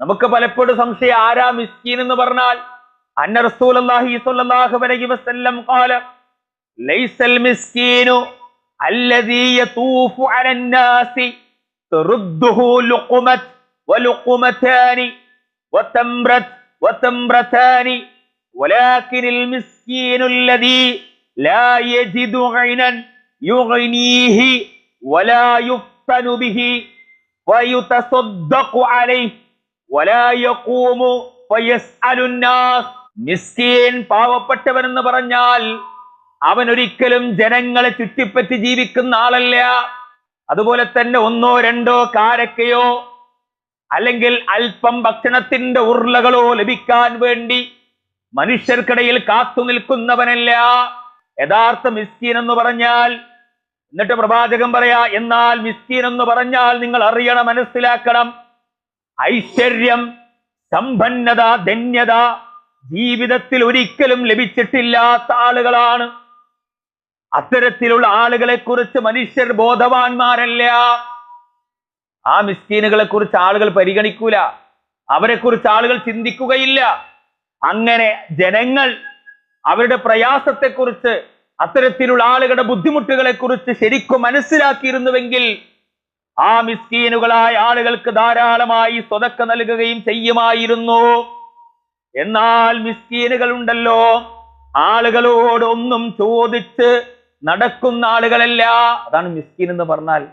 നമുക്ക് പലപ്പോഴും സംശയം ആരാ മിസ്കീൻ എന്ന് പറഞ്ഞാൽ അന്ന റസൂലുള്ളാഹി സ്വല്ലല്ലാഹു അലൈഹി വസല്ലം ഖാല ലൈസൽ മിസ്കീനു അല്ലദീ യതൂഫു അലൻ നാസി തറുദ്ദുഹു ലുഖമത് വലുഖമതാനി വതംറത് വതംറതാനി ولكن المسكين الذي لا يجد غنى يغنيه ولا يفتن به ويتصدق عليه മിസ്കീൻ പാവപ്പെട്ടവനെന്ന് പറഞ്ഞാൽ അവൻ ഒരിക്കലും ജനങ്ങളെ ചുറ്റിപ്പറ്റി ജീവിക്കുന്ന ആളല്ല. അതുപോലെ തന്നെ ഒന്നോ രണ്ടോ കാരക്കയോ അല്ലെങ്കിൽ അല്പം ഭക്ഷണത്തിന്റെ ഉരുളകളോ ലഭിക്കാൻ വേണ്ടി മനുഷ്യർക്കിടയിൽ കാത്തു നിൽക്കുന്നവനല്ല. യഥാർത്ഥ മിസ്കീൻ എന്ന് പറഞ്ഞാൽ എന്നിട്ട് പ്രവാചകം പറയാ എന്നാൽ മിസ്കീൻ എന്ന് പറഞ്ഞാൽ നിങ്ങൾ അറിയണം മനസ്സിലാക്കണം. ഐശ്വര്യം സമ്പന്നത ധന്യത ജീവിതത്തിൽ ഒരിക്കലും ലഭിച്ചിട്ടില്ലാത്ത ആളുകളാണ്. അത്തരത്തിലുള്ള ആളുകളെ കുറിച്ച് മനുഷ്യർ ബോധവാന്മാരല്ല. ആ മിസ്കീനുകളെ കുറിച്ച് ആളുകൾ പരിഗണിക്കൂല. അവരെ കുറിച്ച് ആളുകൾ ചിന്തിക്കുകയില്ല. അങ്ങനെ ജനങ്ങൾ അവരുടെ പ്രയാസത്തെക്കുറിച്ച് അത്തരത്തിലുള്ള ആളുകളുടെ ബുദ്ധിമുട്ടുകളെ കുറിച്ച് ശരിക്കും മനസ്സിലാക്കിയിരുന്നുവെങ്കിൽ ആ മിസ്കീനുകളായ ആളുകൾക്ക് ധാരാളമായി സ്വതക്ക നൽകുകയും ചെയ്യുമായിരുന്നു. എന്നാൽ മിസ്കീനുകൾ ഉണ്ടല്ലോ ആളുകളോട് ചോദിച്ച് നടക്കുന്ന ആളുകളല്ല. അതാണ് മിസ്കീൻ എന്ന് പറഞ്ഞാൽ.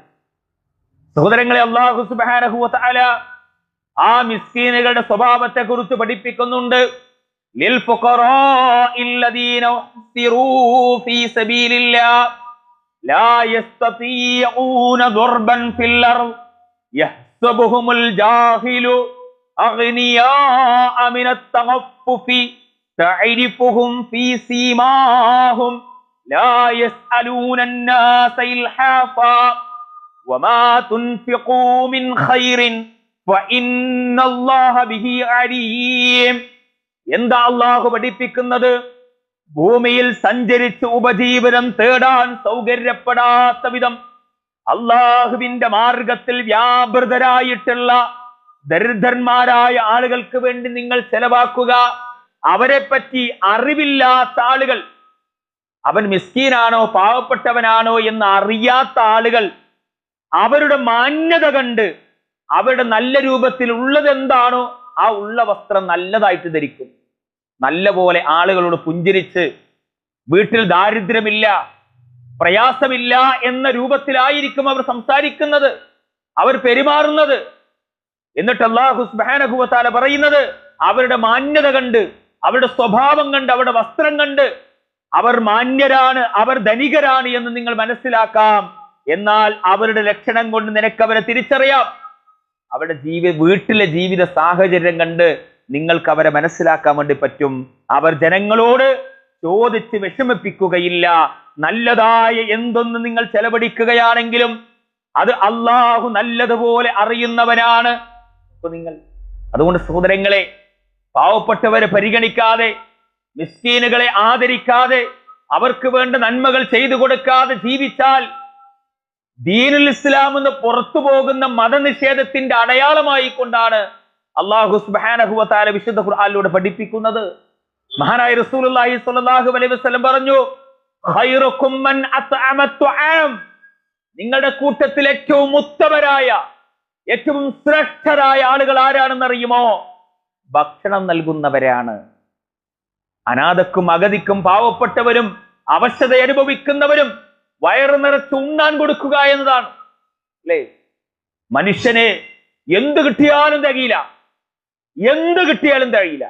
സഹോദരങ്ങളെ അള്ളാഹു സുബാനഹുല ആ മിസ്കീനുകളുടെ സ്വഭാവത്തെ കുറിച്ച് പഠിപ്പിക്കുന്നുണ്ട്. ലിൽ ഫുഖറാ ഇല്ലദീന ഫീ സബീലില്ലാഹ്. تعرفهم في سيماهم لا يسألون الناس إلحافا وما تنفقوا من خير فإن الله به عليم എന്താ അള്ളാഹു പഠിപ്പിക്കുന്നത് ഭൂമിയിൽ സഞ്ചരിച്ച് ഉപജീവനം തേടാൻ സൗകര്യപ്പെടാത്ത വിധം അള്ളാഹുവിന്റെ മാർഗത്തിൽ വ്യാപൃതരായിട്ടുള്ള ദരിദ്രന്മാരായ ആളുകൾക്ക് വേണ്ടി നിങ്ങൾ ചെലവാക്കുക. അവരെ പറ്റി അറിവില്ലാത്ത ആളുകൾ അവൻ മിസ്കീനാണോ പാവപ്പെട്ടവനാണോ എന്ന് അറിയാത്ത ആളുകൾ അവരുടെ മാന്യത കണ്ട് അവരുടെ നല്ല രൂപത്തിൽ ഉള്ളത് എന്താണോ ആ ഉള്ള വസ്ത്രം നല്ലതായിട്ട് ധരിക്കും. നല്ല പോലെ ആളുകളോട് പുഞ്ചിരിച്ച് വീട്ടിൽ ദാരിദ്ര്യമില്ല പ്രയാസമില്ല എന്ന രൂപത്തിലായിരിക്കും അവർ സംസാരിക്കുന്നത് അവർ പെരുമാറുന്നത്. എന്നിട്ട് അള്ളാഹു സുബ്ഹാനഹു വ തആല പറയുന്നത് അവരുടെ മാന്യത കണ്ട് അവരുടെ സ്വഭാവം കണ്ട് അവരുടെ വസ്ത്രം കണ്ട് അവർ മാന്യരാണ് അവർ ധനികരാണ് എന്ന് നിങ്ങൾ മനസ്സിലാക്കാം. എന്നാൽ അവരുടെ ലക്ഷണം കൊണ്ട് നിനക്ക് അവരെ തിരിച്ചറിയാം. അവരുടെ ജീവി വീട്ടിലെ ജീവിത സാഹചര്യം കണ്ട് നിങ്ങൾക്ക് അവരെ മനസ്സിലാക്കാൻ വേണ്ടി പറ്റും. അവർ ജനങ്ങളോട് ചോദിച്ച് വിഷമിപ്പിക്കുകയില്ല. നല്ലതായ എന്തൊന്ന് നിങ്ങൾ ചെലവഴിക്കുകയാണെങ്കിലും അത് അള്ളാഹു നല്ലതുപോലെ അറിയുന്നവനാണ്. അപ്പൊ നിങ്ങൾ അതുകൊണ്ട് സഹോദരങ്ങളെ പാവപ്പെട്ടവരെ പരിഗണിക്കാതെ മിസ്കീനുകളെ ആദരിക്കാതെ അവർക്ക് വേണ്ട നന്മകൾ ചെയ്തു കൊടുക്കാതെ ജീവിച്ചാൽ ദീനുൽ ഇസ്ലാം എന്ന് പുറത്തു പോകുന്ന മതനിഷേധത്തിന്റെ അടയാളമായി കൊണ്ടാണ് അള്ളാഹു വിശുദ്ധ ഖുർആനിലൂടെ പഠിപ്പിക്കുന്നത് മഹാനായ റസൂലുള്ളാഹി സ്വല്ലല്ലാഹു അലൈഹി വസല്ലം പറഞ്ഞു നിങ്ങളുടെ കൂട്ടത്തിൽ ഏറ്റവും ഉത്തമരായ ഏറ്റവും ശ്രേഷ്ഠരായ ആളുകൾ ആരാണെന്നറിയുമോ? ഭക്ഷണം നൽകുന്നവരാണ്. അനാഥക്കും അഗതിക്കും പാവപ്പെട്ടവരും അവശത അനുഭവിക്കുന്നവരും വയറു നിറച്ച് ഉണ്ണാൻ കൊടുക്കുക എന്നതാണ്. അല്ലേ? മനുഷ്യനെ എന്ത് കിട്ടിയാലും തികയില്ല. എന്ത് കിട്ടിയാലും തഴയില്ല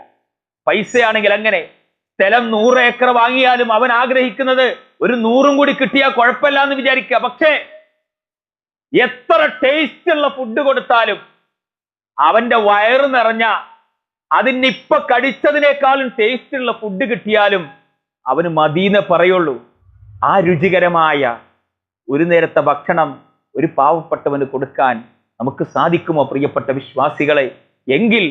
പൈസയാണെങ്കിൽ അങ്ങനെ സ്ഥലം നൂറ് ഏക്കർ വാങ്ങിയാലും അവൻ ആഗ്രഹിക്കുന്നത് ഒരു നൂറും കൂടി കിട്ടിയാൽ കുഴപ്പമില്ല എന്ന് വിചാരിക്കുക. പക്ഷേ എത്ര ടേസ്റ്റ് ഉള്ള ഫുഡ് കൊടുത്താലും അവന്റെ വയറ് നിറഞ്ഞ അതിന് ഇപ്പൊ കടിച്ചതിനേക്കാളും ടേസ്റ്റ് ഉള്ള ഫുഡ് കിട്ടിയാലും അവന് മതീന്ന് പറയുള്ളൂ. ആ രുചികരമായ ഒരു നേരത്തെ ഭക്ഷണം ഒരു പാവപ്പെട്ടവന് കൊടുക്കാൻ നമുക്ക് സാധിക്കുമോ പ്രിയപ്പെട്ട വിശ്വാസികളെ? എങ്കിൽ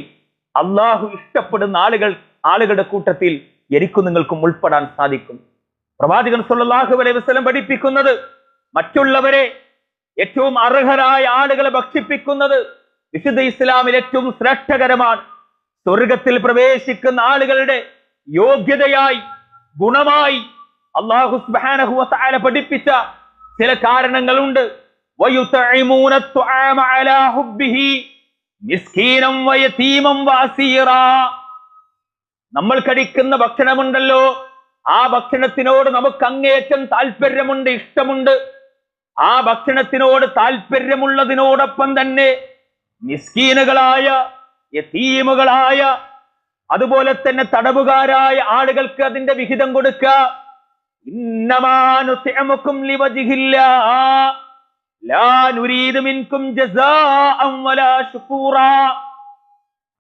അള്ളാഹു ഇഷ്ടപ്പെടുന്ന ആളുകൾ ആളുകളുടെ കൂട്ടത്തിൽ എനിക്കും നിങ്ങൾക്കും ഉൾപ്പെടാൻ സാധിക്കും. പ്രവാചകൻ സുല്ലാഹു അലൈഹി വസ്ലം പഠിപ്പിക്കുന്നത് മറ്റുള്ളവരെ ഏറ്റവും അർഹരായ ആളുകളെ ഭക്ഷിപ്പിക്കുന്നത് വിശുദ്ധ ഇസ്ലാമിൽ ഏറ്റവും ശ്രേഷ്ഠകരമാണ്. സ്വർഗത്തിൽ പ്രവേശിക്കുന്ന ആളുകളുടെ യോഗ്യതയായി ഗുണമായി അള്ളാഹു സുബ്ഹാനഹു വ പഠിപ്പിച്ച ചില കാരണങ്ങളുണ്ട്. മിസ്കീനം വയതീമം വാസീറ നമ്മൾ കഴിക്കുന്ന ഭക്ഷണമുണ്ടല്ലോ. ആ ഭക്ഷണത്തിനോട് നമുക്ക് അങ്ങേറ്റം താല്പര്യമുണ്ട് ഇഷ്ടമുണ്ട്. ആ ഭക്ഷണത്തിനോട് താല്പര്യമുള്ളതിനോടൊപ്പം തന്നെ മിസ്കീനുകളായ യതീമുകളായ അതുപോലെ തന്നെ തടവുകാരായ ആളുകൾക്ക് അതിന്റെ വിഹിതം കൊടുക്കുക ഇന്നമാനു തേമക്കും ലിവജിഹില്ല.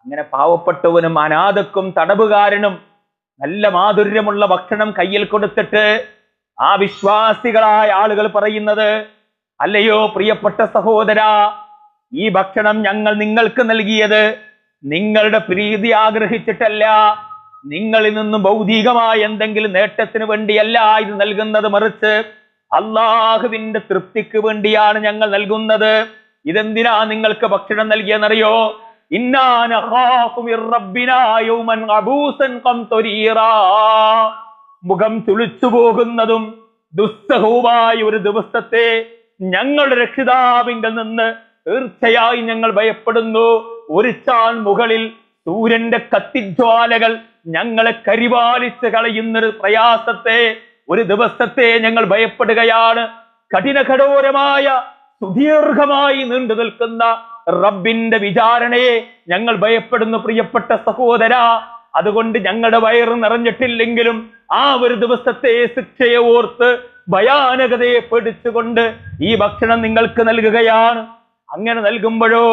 അങ്ങനെ പാവപ്പെട്ടവനും അനാഥക്കും തടവുകാരനും നല്ല മാധുര്യമുള്ള ഭക്ഷണം കയ്യിൽ കൊടുത്തിട്ട് ആ വിശ്വാസികളായ ആളുകൾ പറയുന്നത് അല്ലയോ പ്രിയപ്പെട്ട സഹോദര ഈ ഭക്ഷണം ഞങ്ങൾ നിങ്ങൾക്ക് നൽകിയത് നിങ്ങളുടെ പ്രീതി ആഗ്രഹിച്ചിട്ടല്ല. നിങ്ങളിൽ നിന്ന് ഭൗതികമായ എന്തെങ്കിലും നേട്ടത്തിന് വേണ്ടിയല്ല ഇത് നൽകുന്നത്. മറിച്ച് അള്ളാഹുവിന്റെ തൃപ്തിക്ക് വേണ്ടിയാണ് ഞങ്ങൾ നൽകുന്നത്. ഇതെന്തിനാ നിങ്ങൾക്ക് ഭക്ഷണം നൽകിയെന്നറിയോ? മുഖം ചുളിച്ചു പോകുന്നതും ദുസ്സഹവുമായ ഒരു ദിവസത്തെ ഞങ്ങളുടെ രക്ഷിതാവിങ്കിൽ നിന്ന് തീർച്ചയായും ഞങ്ങൾ ഭയപ്പെടുന്നു. ഒരു ചാൻ മുകളിൽ സൂര്യന്റെ കത്തിജ്വാലകൾ ഞങ്ങളെ കരിവാലിച്ച് കളയുന്നൊരു പ്രയാസത്തെ ഒരു ദിവസത്തെ ഞങ്ങൾ ഭയപ്പെടുകയാണ്. കഠിന കഠോരമായ സുദീർഘമായി നീണ്ടു നിൽക്കുന്ന റബ്ബിന്റെ വിചാരണയെ ഞങ്ങൾ ഭയപ്പെടുന്നു പ്രിയപ്പെട്ട സഹോദര. അതുകൊണ്ട് ഞങ്ങളുടെ വയറ് നിറഞ്ഞിട്ടില്ലെങ്കിലും ആ ഒരു ദിവസത്തെ ശിക്ഷയെ ഓർത്ത് ഭയാനകതയെ പേടിച്ചുകൊണ്ട് ഈ ഭക്ഷണം നിങ്ങൾക്ക് നൽകുകയാണ്. അങ്ങനെ നൽകുമ്പോഴോ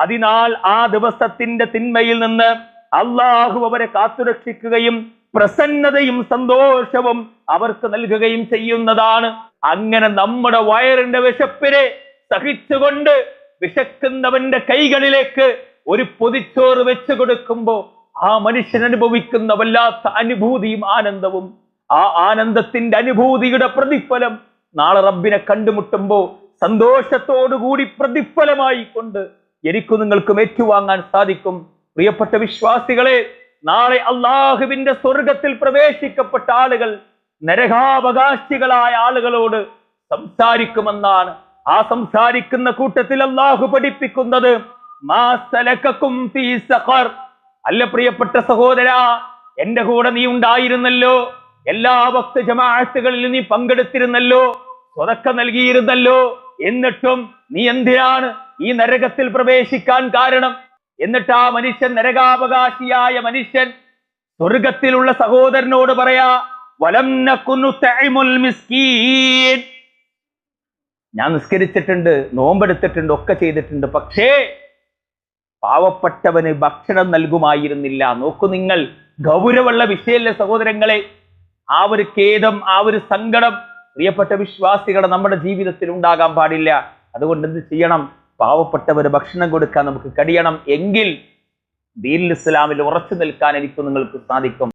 അതിനാൽ ആ ദിവസത്തിന്റെ തിന്മയിൽ നിന്ന് അള്ളാഹു അവരെ കാത്തുരക്ഷിക്കുകയും പ്രസന്നതയും സന്തോഷവും അവർക്ക് നൽകുകയും ചെയ്യുന്നതാണ്. അങ്ങനെ നമ്മുടെ വയറിന്റെ വിശപ്പിനെ സഹിച്ചുകൊണ്ട് വിശക്കുന്നവന്റെ കൈകളിലേക്ക് ഒരു പൊതിച്ചോറ് വെച്ച് കൊടുക്കുമ്പോ ആ മനുഷ്യൻ അനുഭവിക്കുന്ന വല്ലാത്ത അനുഭൂതിയും ആനന്ദവും ആ ആനന്ദത്തിന്റെ അനുഭൂതിയുടെ പ്രതിഫലം നാളെ റബ്ബിനെ കണ്ടുമുട്ടുമ്പോ സന്തോഷത്തോടുകൂടി പ്രതിഫലമായി കൊണ്ട് എനിക്കും നിങ്ങൾക്കും ഏറ്റുവാങ്ങാൻ സാധിക്കും. പ്രിയപ്പെട്ട വിശ്വാസികളെ നാളെ അള്ളാഹുവിന്റെ സ്വർഗത്തിൽ പ്രവേശിക്കപ്പെട്ട ആളുകൾ നരകാവകാശികളായ ആളുകളോട് സംസാരിക്കുമെന്നാണ്. ആ സംസാരിക്കുന്ന കൂട്ടത്തിൽ അള്ളാഹു പഠിപ്പിക്കുന്നത് അല്ല പ്രിയപ്പെട്ട സഹോദര എന്റെ കൂടെ നീ ഉണ്ടായിരുന്നല്ലോ. എല്ലാ ഭക്ത ജമാഅത്തുകളിൽ നീ പങ്കെടുത്തിരുന്നല്ലോ. സ്വതക്ക നൽകിയിരുന്നല്ലോ. എന്നിട്ടും നീ എന്തിനാണ് ഈ നരകത്തിൽ പ്രവേശിക്കാൻ കാരണം എന്നിട്ട് ആ മനുഷ്യൻ നരകാവകാശിയായ മനുഷ്യൻ സ്വർഗത്തിലുള്ള സഹോദരനോട് പറയാ വലം ഞാൻ നിസ്കരിച്ചിട്ടുണ്ട് നോമ്പെടുത്തിട്ടുണ്ട് ഒക്കെ ചെയ്തിട്ടുണ്ട് പക്ഷേ പാവപ്പെട്ടവന് ഭക്ഷണം നൽകുമായിരുന്നില്ല. നോക്കൂ നിങ്ങൾ ഗൗരവമുള്ള വിഷയല്ലേ സഹോദരങ്ങളെ? ആ ഒരു ഖേദം ആ ഒരു സങ്കടം പ്രിയപ്പെട്ട വിശ്വാസികളെ നമ്മുടെ ജീവിതത്തിൽ ഉണ്ടാകാൻ പാടില്ല. അതുകൊണ്ട് എന്ത് ചെയ്യണം? പാവപ്പെട്ടവര് ഭക്ഷണം കൊടുക്കാൻ നമുക്ക് കഴിയണം എങ്കിൽ ദീനിൽ ഇസ്ലാമിൽ ഉറച്ചു നിൽക്കാൻ എനിക്ക് നിങ്ങൾക്ക് സാധിക്കും.